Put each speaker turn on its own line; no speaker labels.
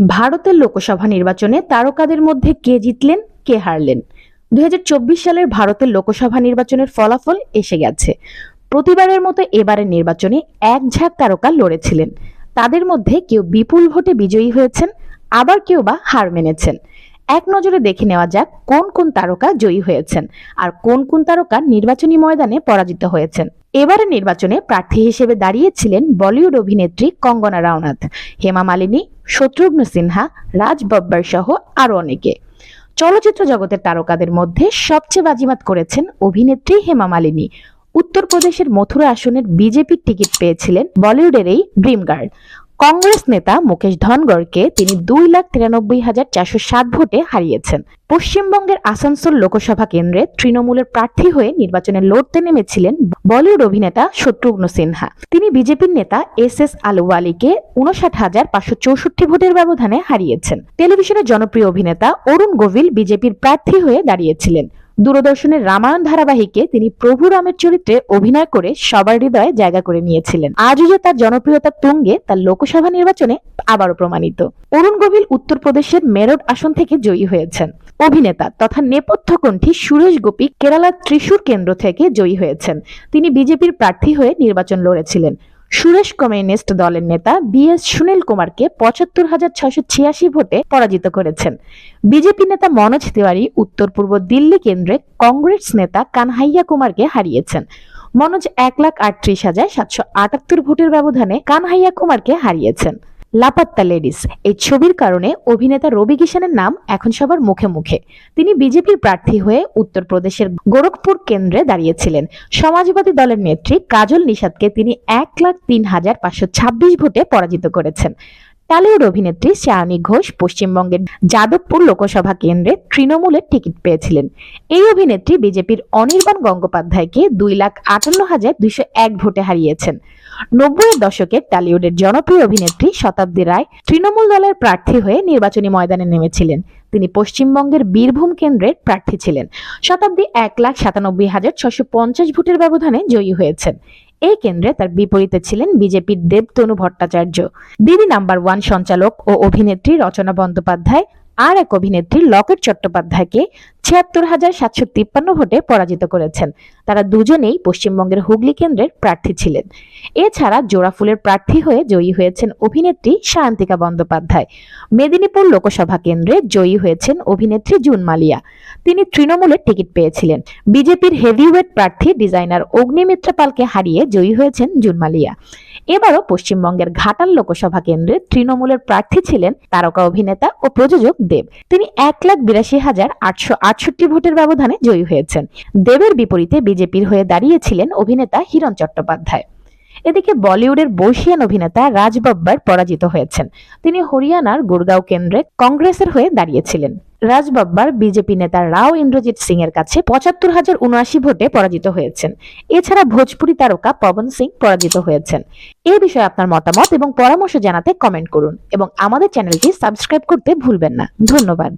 ভারতের লোকসভা নির্বাচনে তারকাদের মধ্যে কে জিতলেন, কে হারলেন? দু হাজার চব্বিশ সালের ভারতের লোকসভা নির্বাচনের ফলাফল এসে গেছে। প্রতিবারের মতো এবারের নির্বাচনে এক ঝাঁক তারকা লড়েছিলেন। তাদের মধ্যে কেউ বিপুল ভোটে বিজয়ী হয়েছেন, আবার কেউ বা হার মেনেছেন। এক নজরে দেখে নেওয়া যাক কোন কোন তারকা জয়ী হয়েছেন আর কোন কোন তারকা নির্বাচনী ময়দানে পরাজিত হয়েছেন। এবারের নির্বাচনে প্রার্থী হিসেবে দাঁড়িয়েছিলেন বলিউড অভিনেত্রী কঙ্গনা রাওনাথ। হেমা মালিনী, শত্রুঘ্ন সিনহা, রাজ বব্বর সহ আরও অনেকে। চলচ্চিত্র জগতের তারকাদের মধ্যে সবচেয়ে বাজিমাত করেছেন অভিনেত্রী হেমা মালিনী। উত্তরপ্রদেশের মথুরা আসনের বিজেপির টিকিট পেয়েছিলেন বলিউডের এই ড্রিম গার্ল কংগ্রেস নেতা মুকেশ ধনগড়কে তিনি দুই লাখ তিরানব্বই হাজার চারশো সাত ভোটে হারিয়েছেন। পশ্চিমবঙ্গের আসানসোল লোকসভা কেন্দ্রে তৃণমূলের প্রার্থী হয়ে নির্বাচনে লড়তে নেমেছিলেন বলিউড অভিনেতা শত্রুঘ্ন সিনহা। তিনি বিজেপির নেতা এস এস আলুওয়ালিকে উনষাট হাজার পাঁচশো চৌষট্টি ভোটের ব্যবধানে হারিয়েছেন। টেলিভিশনের জনপ্রিয় অভিনেতা অরুণ গোভিল বিজেপির প্রার্থী হয়ে দাঁড়িয়েছিলেন। দূরদর্শনের রামায়ণ ধারাবাহিকে তিনি প্রভু রামের চরিত্রে অভিনয় করে সবার হৃদয়ে জায়গা করে নিয়েছিলেন। আজও যে তার জনপ্রিয়তা তুঙ্গে, তার লোকসভা নির্বাচনে আবারও প্রমাণিত। অরুণ গোভিল উত্তরপ্রদেশের মেরঠ আসন থেকে জয়ী হয়েছেন। অভিনেতা তথা নেপথ্য কণ্ঠী সুরেশ গোপী কেরালার ত্রিশূর কেন্দ্র থেকে জয়ী হয়েছেন। তিনি বিজেপির প্রার্থী হয়ে নির্বাচন লড়েছিলেন। সুরেশ কমিউনিস্ট দলের নেতা বি এস সুনীল কুমারকে পঁচাত্তর হাজার ছয়শো ছিয়াশি ভোটে পরাজিত করেছেন। বিজেপি নেতা মনোজ তিওয়ারি উত্তর পূর্ব দিল্লি কেন্দ্রে কংগ্রেস নেতা কানহাইয়া কুমারকে হারিয়েছেন। মনোজ এক লাখ আটত্রিশ হাজার সাতশো আটাত্তর ভোটের ব্যবধানে কানহাইয়া কুমারকে হারিয়েছেন। লাপাত্তা লেডিস। এই ছবির কারণে অভিনেতা রবি কিষানের নাম এখন সবার মুখে মুখে। তিনি বিজেপির প্রার্থী হয়ে উত্তরপ্রদেশের গোরখপুর কেন্দ্রে দাঁড়িয়েছিলেন। সমাজবাদী দলের নেত্রী কাজল নিষাদকে তিনি এক লাখ তিন হাজার পাঁচশো ছাব্বিশ ভোটে পরাজিত করেছেন। টালিউড অভিনেত্রী শ্রায়ণী ঘোষ পশ্চিমবঙ্গের যাদবপুর লোকসভা কেন্দ্রে তৃণমূলের টিকিট পেয়েছিলেন। এই অভিনেত্রী বিজেপির অনির্বাণ গঙ্গোপাধ্যায়কে দুই লাখ আটান্ন হাজার দুইশো এক ভোটে হারিয়েছেন। নব্বইয়ের দশকে টালিউডের জনপ্রিয় অভিনেত্রী শতাব্দী রায় তৃণমূল দলের প্রার্থী হয়ে নির্বাচনী ময়দানে নেমেছিলেন। তিনি পশ্চিমবঙ্গের বীরভূম কেন্দ্রের প্রার্থী ছিলেন। শতাব্দী এক লাখ সাতানব্বই হাজার ছশো পঞ্চাশ ভোটের ব্যবধানে জয়ী হয়েছেন। এই কেন্দ্রে তার বিপরীতে ছিলেন বিজেপির দেবতনু ভট্টাচার্য। দিদি নাম্বার ওয়ান সঞ্চালক ও অভিনেত্রী রচনা বন্দ্যোপাধ্যায় আর এক অভিনেত্রী লকেট চট্টোপাধ্যায়কে ছিয়াত্তর হাজার সাতশো তিপ্পান্ন ভোটে পরাজিত করেছেন। তারা দুজনেই পশ্চিমবঙ্গের হুগলি কেন্দ্রের প্রার্থী ছিলেন। এছাড়া জোড়াফুলের প্রার্থী হয়ে জয়ী হয়েছেন অভিনেত্রী বন্দ্যোপাধ্যায়। মেদিনীপুর লোকসভা কেন্দ্রে জয়ী হয়েছেন অভিনেত্রী জুন মালিয়া তিনি তৃণমূলের টিকিট পেয়েছিলেন। বিজেপির হেভিওয়েট প্রার্থী ডিজাইনার অগ্নিমিত্রা পালকে হারিয়ে জয়ী হয়েছেন জুন মালিয়া এবারও পশ্চিমবঙ্গের ঘাটাল লোকসভা কেন্দ্রে তৃণমূলের প্রার্থী ছিলেন তারকা অভিনেতা ও প্রযোজক দেব। তিনি এক লাখ বিরাশি হাজার আটশো আটষট্টি ভোটের ব্যবধানে জয়ী হয়েছেন। দেবের বিপরীতে বিজেপির হয়ে দাঁড়িয়েছিলেন অভিনেতা হিরণ চট্টোপাধ্যায়। এদিকে বলিউডের বর্ষিয়ান অভিনেতা রাজ বব্বর পরাজিত হয়েছেন। তিনি হরিয়ানার গুরগাঁও কেন্দ্রে কংগ্রেসের হয়ে দাঁড়িয়েছিলেন। রাজ বব্বর বিজেপি নেতা রাও ইন্দ্রজিৎ সিং এর কাছে পঁচাত্তর হাজার উনআশি ভোটে পরাজিত হয়েছেন। এছাড়া ভোজপুরি তারকা পবন সিং পরাজিত হয়েছেন। এ বিষয়ে আপনার মতামত এবং পরামর্শ জানাতে কমেন্ট করুন এবং আমাদের চ্যানেলটি সাবস্ক্রাইব করতে ভুলবেন না। ধন্যবাদ।